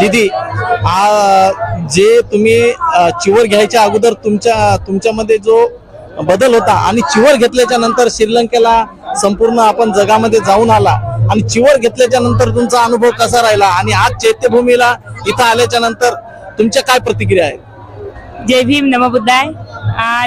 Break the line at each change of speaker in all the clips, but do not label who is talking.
दीदी आ, जे तुम्ही अ, चिवर घ्यायच्या अगोदर तुमच्या तुमच्यामध्ये जो बदल होता आणि चिवर घेतल्याच्या नंतर श्रीलंकेला संपूर्ण आपण जगामध्ये जाऊन आला आणि चिवर घेतल्याच्या नंतर तुमचा अनुभव कसा राहिला आणि आज चैत्यभूमीला इथं आल्याच्यानंतर तुमच्या काय प्रतिक्रिया आहेत?
जय भीम नमबुद्धाय आ,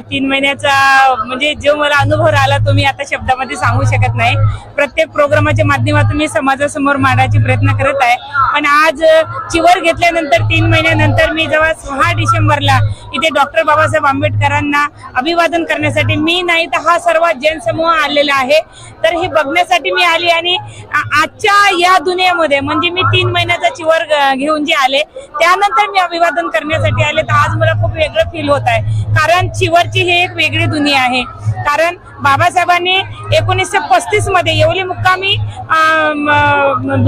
तीन महिन्याचा म्हणजे जो मला अनुभव आला तो मी आता शब्दामध्ये सांगू शकत नाही. प्रत्येक प्रोग्रामाच्या माध्यमातून मी समाजासमोर मांडायचे प्रयत्न करत आहे. पण आज चिवर घेतल्यानंतर तीन महिन्यानंतर मी जेव्हा सहा डिसेंबरला इथे डॉक्टर बाबासाहेब आंबेडकरांना अभिवादन करण्यासाठी मी नाही तर हा सर्व जैन समूह आलेला आहे. तर हे बघण्यासाठी मी आली आणि आजच्या या दुनियामध्ये म्हणजे मी तीन महिन्याचा चिवर घेऊन जे आले त्यानंतर मी अभिवादन करण्यासाठी आले. तर आज मला खूप वेगळं फील होत आहे. कारण चिवरची ही एक वेगळी दुनिया आहे. कारण बाबासाहेबांनी एकोणीसशे पस्तीसमध्ये येवली मुक्कामी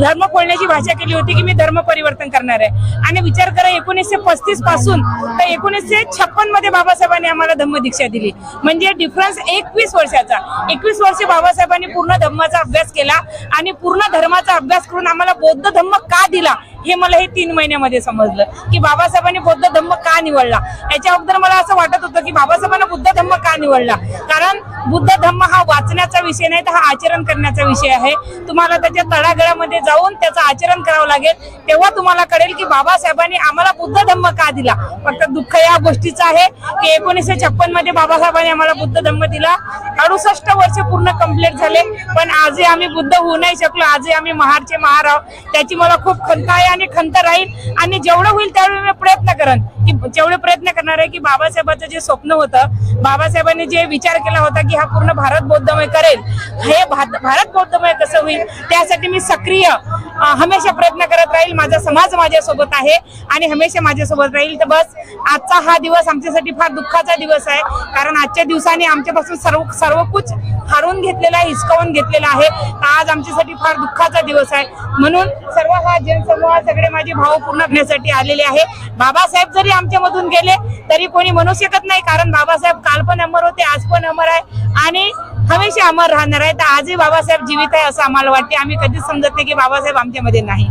धर्म खोलण्याची भाषा केली होती की मी धर्म परिवर्तन करणार आहे. आणि विचार करा एकोणीसशे पस्तीसपासून तर एकोणीसशे छप्पनमध्ये बाबासाहेबांनी आम्हाला धम्म दीक्षा दिली. म्हणजे डिफरन्स एकवीस वर्षाचा. एकवीस वर्ष बाबासाहेबांनी पूर्ण धम्माचा अभ्यास केला आणि पूर्ण धर्माचा अभ्यास करून आम्हाला बौद्ध धम्म का दिला? हे मला हे तीन महिन्यामध्ये समजलं की बाबासाहेबांनी बौद्ध धम्म का निवडला? याच्या अगोदर मला असं वाटत होतं की बाबासाहेबांना बुद्ध धम्म का निवडला? कारण बुद्ध धम्म हा वाचण्याचा विषय नाही तर हा आचरण करण्याचा विषय आहे. तुम्हाला त्याच्या तळागळामध्ये जाऊन त्याचं आचरण करावं लागेल. तेव्हा तुम्हाला कळेल की बाबासाहेबांनी आम्हाला बुद्ध धम्म का दिला? फक्त दुःख या गोष्टीचं आहे की एकोणीसशे छप्पनमध्ये बाबासाहेबांनी आम्हाला बुद्ध धम्म दिला. अडुसष्ट वर्ष पूर्ण कंप्लीट झाले पण आजही आम्ही बुद्ध होऊ नाही शकलो. आजही आम्ही महारचे महार आहोत त्याची मला खूप खंत आहे आणि खंत राहील आणि जेवढं होईल त्यावेळी मी प्रयत्न करेन. की जेवढे प्रयत्न करणार आहे की बाबासाहेबांचं जे स्वप्न होतं बाबासाहेबांनी जे विचार केला होता की हा पूर्ण भारत बौद्धमय करेल हे भारत बौद्धमय कसं होईल त्यासाठी मी सक्रिय हमेशा प्रयत्न करत राहील. माझा समाज माझ्यासोबत आहे आणि हमेशा माझ्यासोबत राहील. तर बस आजचा हा दिवस आमच्यासाठी फार दुःखाचा दिवस आहे. कारण आजच्या दिवसाने आमच्यापासून सर्व सर्व कुछ हरवून घेतलेला आहे हिसकावून घेतलेला आहे. तर आज आमच्यासाठी फार दुःखाचा दिवस आहे. म्हणून सर्व हा जनसमूह सगळे माझे भाव पूर्ण करण्यासाठी आलेले आहे. बाबासाहेब जरी आमच्यामधून गेले तरी कोणी म्हणू शकत नाही. कारण बाबासाहेब काल पण अमर होते आज पण अमर आहे. आणि हमेशा अमर राहणार आहे. तर आजही बाबासाहेब जीवित आहे असं आम्हाला वाटते. आम्ही कधीच समजत नाही की बाबासाहेब आमच्यामध्ये नाही.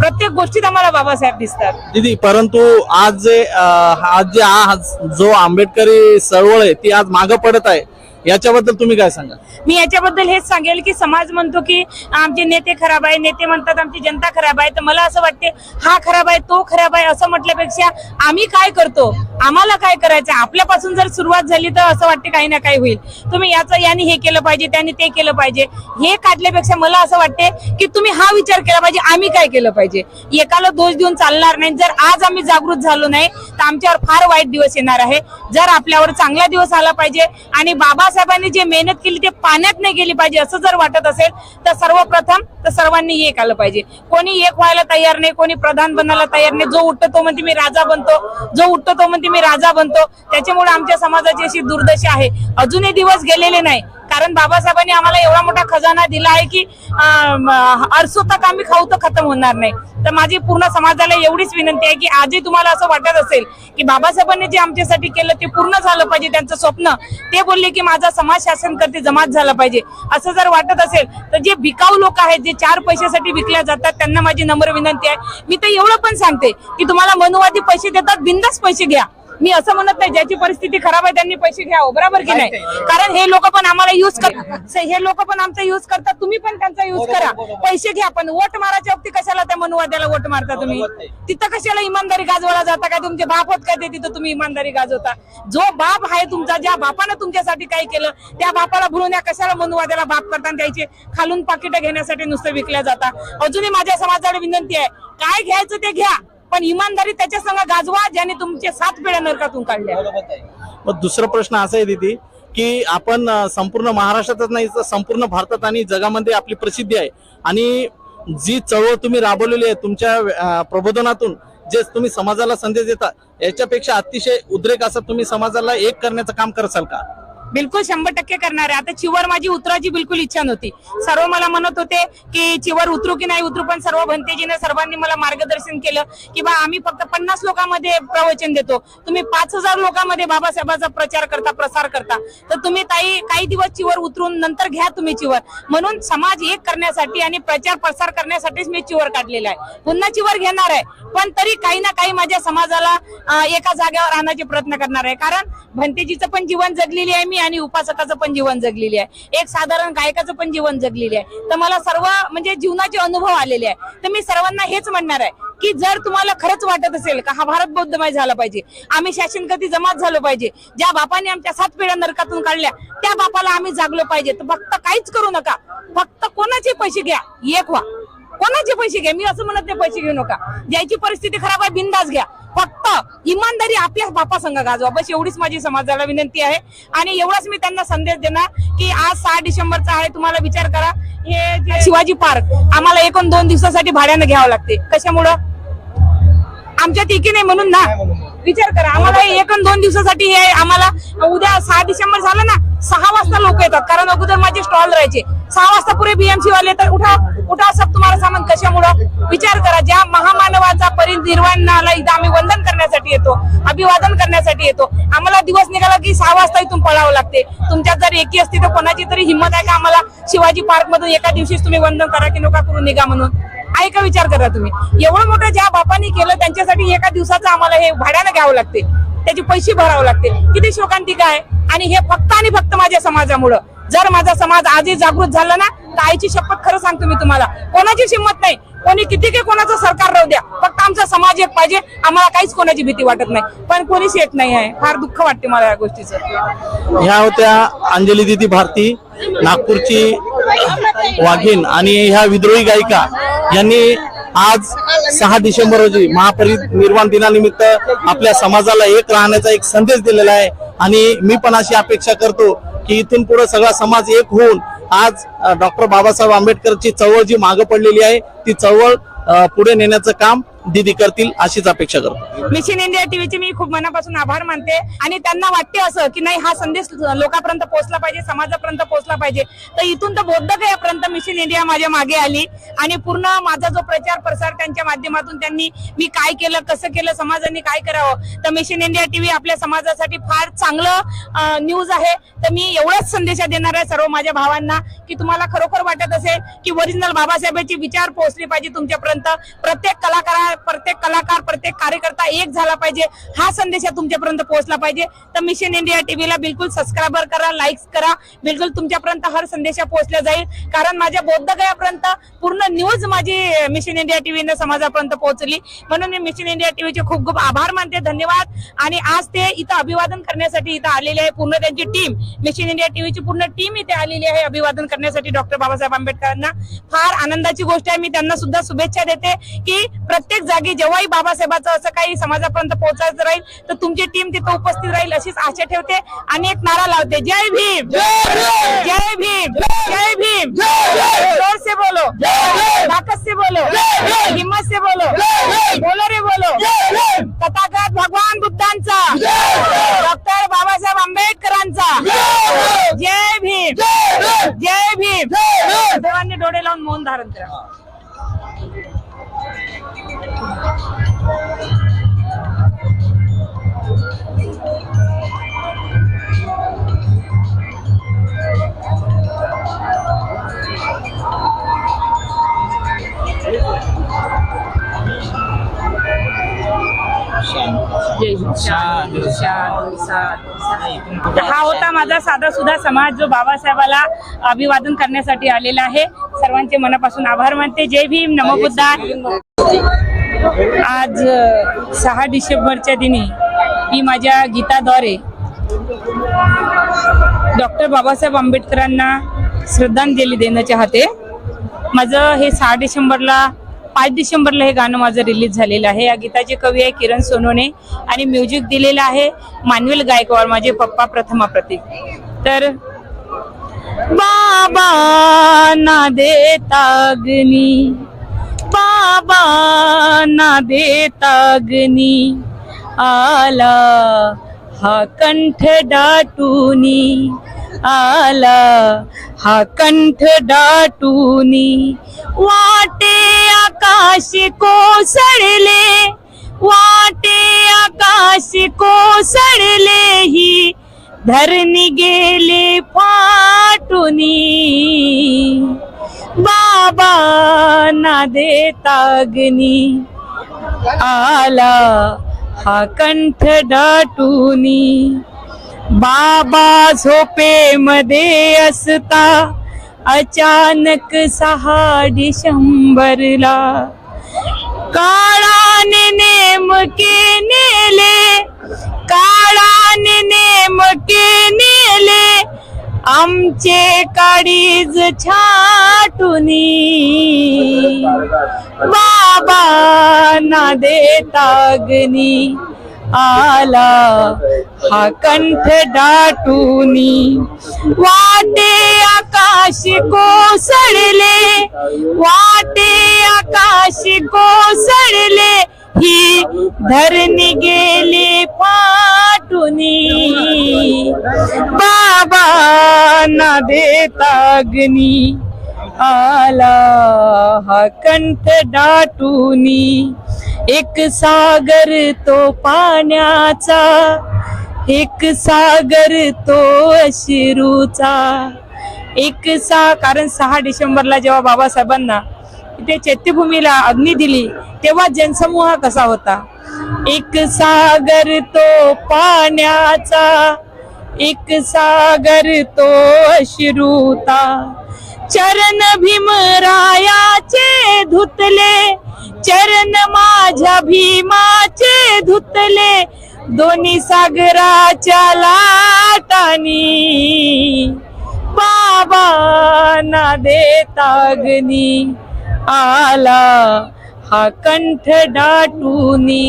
प्रत्येक गोष्टीत आम्हाला बाबासाहेब दिसतात.
दीदी परंतु आज जे आज जे आज जो आंबेडकरी चळवळ आहे ती आज मागं पडत आहे. याच्याबद्दल तुम्ही काय सांगा
मी याच्याबद्दल हेच सांगेल की समाज म्हणतो की आमचे नेते खराब आहे नेते म्हणतात आमची जनता खराब आहे. तर मला असं वाटते हा खराब आहे तो खराब आहे असं म्हटल्यापेक्षा आम्ही काय करतो? आम्हाला काय करायचं? आपल्यापासून जर सुरुवात झाली तर असं वाटते काही ना काही होईल. तुम्ही याचं याने हे केलं पाहिजे त्याने ते केलं पाहिजे. हे काढल्यापेक्षा मला असं वाटते की तुम्ही हा विचार केला पाहिजे आम्ही काय केलं पाहिजे? एकाला दोष देऊन चालणार नाही. जर आज आम्ही जागृत झालो नाही तर आमच्यावर फार वाईट दिवस येणार आहे. जर आपल्यावर चांगला दिवस आला पाहिजे आणि बाबा बाबासाहेबांनी जे मेहनत केली ते पाण्यात नाही गेली पाहिजे असं जर वाटत असेल तर सर्वप्रथम तर सर्वांनी एक आलं पाहिजे. कोणी एक व्हायला तयार नाही कोणी प्रधान बनायला तयार नाही. जो उठतो तो म्हणते मी राजा बनतो. जो उठतो तो म्हणते मी राजा बनतो. त्याच्यामुळे आमच्या समाजाची अशी दुर्दशा आहे. अजूनही दिवस गेलेले नाही. कारण बाबासाहेबांनी आम्हाला एवढा मोठा खजाना दिला आहे की अं, अरसो तक आम्ही खाऊ तर खतम होणार नाही. तर माझी पूर्ण समाजाला एवढीच विनंती आहे की आजही तुम्हाला असं वाटत असेल की बाबासाहेबांनी जे आमच्यासाठी केलं ते पूर्ण झालं पाहिजे त्यांचं स्वप्न ते बोलले की माझा समाज शासन करते जमात झाला पाहिजे. असं जर वाटत असेल तर जे भिकाऊ लोक आहेत जे चार पैशासाठी विकल्या जातात त्यांना माझी नम्र विनंती आहे. मी तर एवढं पण सांगते की तुम्हाला मनुवादी पैसे देतात बिंदास पैसे घ्या. मी असं म्हणत नाही ज्याची परिस्थिती खराब आहे त्यांनी पैसे घ्यावं बरोबर की नाही? कारण हे लोक पण आम्हाला युज करतात हे लोक पण आमचा युज करतात तुम्ही पण त्यांचा युज करा. पैसे घ्या पण वोट मारायच्या वक्ती कशाला त्या मनुवाद्याला वोट मारता तुम्ही? तिथं कशाला इमानदारी गाजवायला जाता काय तुमचे बाप होत काय ते तिथं तुम्ही इमानदारी गाजवता? जो बाप आहे तुमचा ज्या बापानं तुमच्यासाठी काय केलं त्या बापाला भरून या कशाला मनुवाद्याला बाप करता आणि त्याचे खालून पाकिटं घेण्यासाठी नुसतं विकल्या जाता. अजूनही माझ्या समाजाला विनंती आहे काय घ्यायचं ते घ्या. पण इमानदारी त्याच्या संग गाजवा ज्याने तुमचे सात पिढ्या नरकातून काढल्या.
मग दुसरा प्रश्न असा आहे दीदी की आपण अ, संपूर्ण महाराष्ट्रातच नाही तर संपूर्ण भारतात आणि जगामध्ये आपली प्रसिद्धी आहे. आणि जी चळवळ तुम्ही राबवलेली आहे तुमच्या अ, प्रबोधनातून जे तुम्ही समाजाला संदेश देता याच्यापेक्षा अतिशय उद्रेक असं तुम्ही समाजाला एक करण्याचं काम करसाल का?
बिलकुल शंभर टक्के करणार आहे. आता चिवर माझी उतरायची बिलकुल इच्छा नव्हती. सर्व मला म्हणत होते की चिवर उतरू की नाही उतरू पण सर्व भंतेजीने सर्वांनी मला मार्गदर्शन केलं की बा आम्ही फक्त पन्नास लोकांमध्ये प्रवचन देतो. तुम्ही पाच हजार लोकांमध्ये बाबासाहेबांचा प्रचार करता प्रसार करता. तर तुम्ही ताई काही दिवस चिवर उतरून नंतर घ्या तुम्ही चिवर. म्हणून समाज एक करण्यासाठी आणि प्रचार प्रसार करण्यासाठीच मी चिवर काढलेला आहे. पुन्हा चिवर घेणार आहे पण तरी काही ना काही माझ्या समाजाला एका जागेवर आणण्याचे प्रयत्न करणार आहे. कारण भंतेजीचं पण जीवन जगलेली आहे मी. आणि उपासकाचं पण जीवन जगलेली आहे. एक साधारण गायकाचं पण जीवन जगलेली आहे. तर मला सर्व म्हणजे जीवनाचे अनुभव आलेले आहे. तर मी सर्वांना हेच म्हणणार आहे की जर तुम्हाला खरंच वाटत असेल का हा भारत बौद्धमय झाला पाहिजे आम्ही शासन कधी जमात झालो पाहिजे ज्या बापाने आमच्या सात पिढ्या नरकातून काढल्या त्या बापाला आम्ही जागलो पाहिजे. तर फक्त काहीच करू नका. फक्त कोणाचे पैसे घ्या? एक व्हा. कोणाचे पैसे घ्या? मी असं म्हणत नाही पैसे घेऊ नका. ज्याची परिस्थिती खराब आहे बिंदास घ्या. फक्त इमानदारी आपल्याच बापा संघ गाजवा. बस एवढीच माझी समाजाला विनंती आहे. आणि एवढाच मी त्यांना संदेश देणार की आज सहा डिसेंबरचा आहे तुम्हाला विचार करा. हे शिवाजी पार्क आम्हाला एकूण दोन दिवसासाठी भाड्यानं घ्यावं लागते. कशामुळं? आमच्या तिकी नाही म्हणून ना. विचार करा. आम्हाला एक आणि दोन दिवसासाठी हे आम्हाला उद्या सहा डिसेंबर झालं ना सहा वाजता लोक येतात. कारण अगोदर माझे स्टॉल राहायचे. सहा वाजता पुरे बीएमसी वाले तर उठा उठा सब तुम्हाला सामान कशामुळं? विचार करा ज्या महामानवाचा परिनिर्वाणाला इथं आम्ही वंदन करण्यासाठी येतो अभिवादन करण्यासाठी येतो आम्हाला दिवस निघाला की सहा वाजता इथून पळावं लागते. तुमच्यात जर एकी असती तर कोणाची तरी हिंमत आहे का आम्हाला? शिवाजी पार्क मधून एका दिवशीच तुम्ही वंदन करा की नका करून निघा म्हणून. आहे का विचार करा तुम्ही. एवढं मोठं ज्या बापांनी केलं त्यांच्यासाठी एका दिवसाचं आम्हाला हे भाड्यानं घ्यावं लागते. त्याचे पैसे भरावे लागते. किती शोकांतिका आहे? आणि हे फक्त आणि फक्त माझ्या समाजामुळं. जर माझा समाज आजही जागृत झाला ना तर आईची शपथ खरं सांगतो मी तुम्हाला. कोणाची हिंमत नाही. कोणी किती काही कोणाचं सरकार राहू द्या. फक्त आमचा समाज एक पाहिजे. आम्हाला काहीच कोणाची भीती वाटत नाही. पण कोणीच येत नाही आहे. फार दुःख वाटते मला या गोष्टीचं.
ह्या होत्या अंजली दिदी भारती नागपूरची वाघीण आणि ह्या विद्रोही गायिका. यांनी आज सहा डिसेंबर रोजी महापरिनिर्वाण दिनानिमित्त आपल्या समाजाला एक राहण्याचा एक संदेश दिलेला आहे. आणि मी पण अशी अपेक्षा करतो की इथून पुढे सगळा समाज एक होऊन आज डॉक्टर बाबासाहेब आंबेडकरची चळवळ जी मागे पडलेली आहे ती चळवळ पुढे नेण्याचं काम दिदी करतील अशीच अपेक्षा करतो.
मिशन इंडिया टीव्हीचे मी खूप मनापासून आभार मानते आणि त्यांना वाटते असं की नाही हा संदेश लोकांपर्यंत पोहोचला पाहिजे समाजापर्यंत पोहोचला पाहिजे. तर इथून तर बौद्ध यापर्यंत मिशन इंडिया माझ्या मागे आली आणि पूर्ण माझा जो प्रचार प्रसार त्यांच्या माध्यमातून त्यांनी मी काय केलं कसं केलं समाजाने काय करावं तर मिशन इंडिया टीव्ही आपल्या समाजासाठी फार चांगलं न्यूज आहे. तर मी एवढाच संदेश देणार आहे सर्व माझ्या भावांना की तुम्हाला खरोखर वाटत असेल की ओरिजिनल बाबासाहेबांचे विचार पोहोचले पाहिजे तुमच्यापर्यंत. प्रत्येक कलाकार प्रत्येक कलाकार प्रत्येक कार्यकर्ता एक झाला पाहिजे. हा संदेश तुमच्यापर्यंत पोहोचला पाहिजे. तर मिशन इंडिया टीव्हीला बिलकुल सबस्क्राईबर करा लाईक्स करा. बिलकुल तुमच्यापर्यंत हर संदेश पोहोचला जाईल. कारण माझ्या बौद्धगयापर्यंत पूर्ण न्यूज माझी मिशन इंडिया टीव्हीने समाजापर्यंत पोहोचली. म्हणून मी मिशन इंडिया टीव्हीचे खूप खूप आभार मानते. धन्यवाद. आणि आज ते इथं अभिवादन करण्यासाठी इथं आलेले आहे पूर्ण त्यांची टीम मिशन इंडिया टीव्हीची पूर्ण टीम इथे आलेली आहे अभिवादन करण्यासाठी डॉक्टर बाबासाहेब आंबेडकरांना. फार आनंदाची गोष्ट आहे. मी त्यांना सुद्धा शुभेच्छा देते की प्रत्येक जागी जेव्हाही बाबासाहेबाचं असं काही समाजापर्यंत पोहोचायचं राहील तर तुमची टीम तिथं उपस्थित राहील अशीच आशा ठेवते आणि एक नारा लावते. जय भीम! हा होता माझा साधा सुद्धा समाज जो बाबासाहेबाला अभिवादन करण्यासाठी आलेला आहे. सर्वांचे मनापासून आभार मानते. जय भीम. नमो बुद्धा आज सहा डिसेंबरच्या दिनी मी माझ्या गीताद्वारे डॉक्टर बाबासाहेब आंबेडकरांना श्रद्धांजली देणं चाहते माझं हे सहा डिसेंबरला पाच डिसेंबरला हे गाणं माझं रिलीज झालेलं आहे. या गीताचे कवी आहे किरण सोनोने आणि म्युझिक दिलेलं आहे मानवेल गायकवाड माझे पप्पा प्रथमा प्रतीक. तर बाबा ना देता अग्नी बाबा ना देता अग्नी आला हा कंठ दाटूनी आला। हा कंठ दाटूनी वाटे आकाश कोसळले वाटे आकाश कोसळले ही धरणी गेले फाटुनी। बाबा ना देतागनी आला। हा कंठ दाटूनी बाबा झोपेमध्ये असता. अचानक सहा डिसेंबरला काळाने नेमके नेले. काळाने नेमके नेले. आमचे काडीज छाटुनी. बाबा ना देतागनी. आला. हा कंठ दाटूनी वाटे आकाशी कोसळले. वाटे आकाशी कोसळले. ही धरणी गेली पाटुनी. बाबा ना देतागनी आला हा कंठ दाटूनी एक सागर तो पाण्याचा एक सागर तो अश्रूचा. एक सा कारण सहा डिसेंबरला जेव्हा बाबासाहेबांना इथे चैत्यभूमीला अग्नी दिली तेव्हा जनसमूह कसा होता? एक सागर तो पाण्याचा एक सागर तो अश्रूता चरण भीमरायाचे धुतले चरण माझ्या भीमाचे धुतले दोन्ही सागराच्या लाटानी. बाबा ना देतागनी आला हा कंठ दाटूनी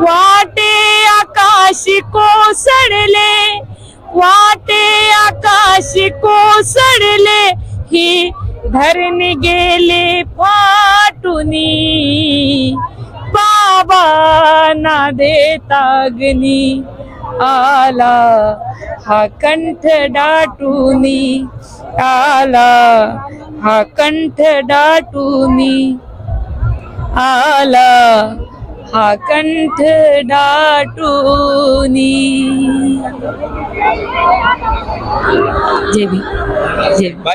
वाटे आकाशी कोसळले वाटे आकाशी कोसळले ही धरणी गेले फाटुनी बाबा ना देतागनी आला हा कंठ डाटुनी. आला हा कंठ डाटुनी. आला हा कंठ डाटुनी. जय भीम जय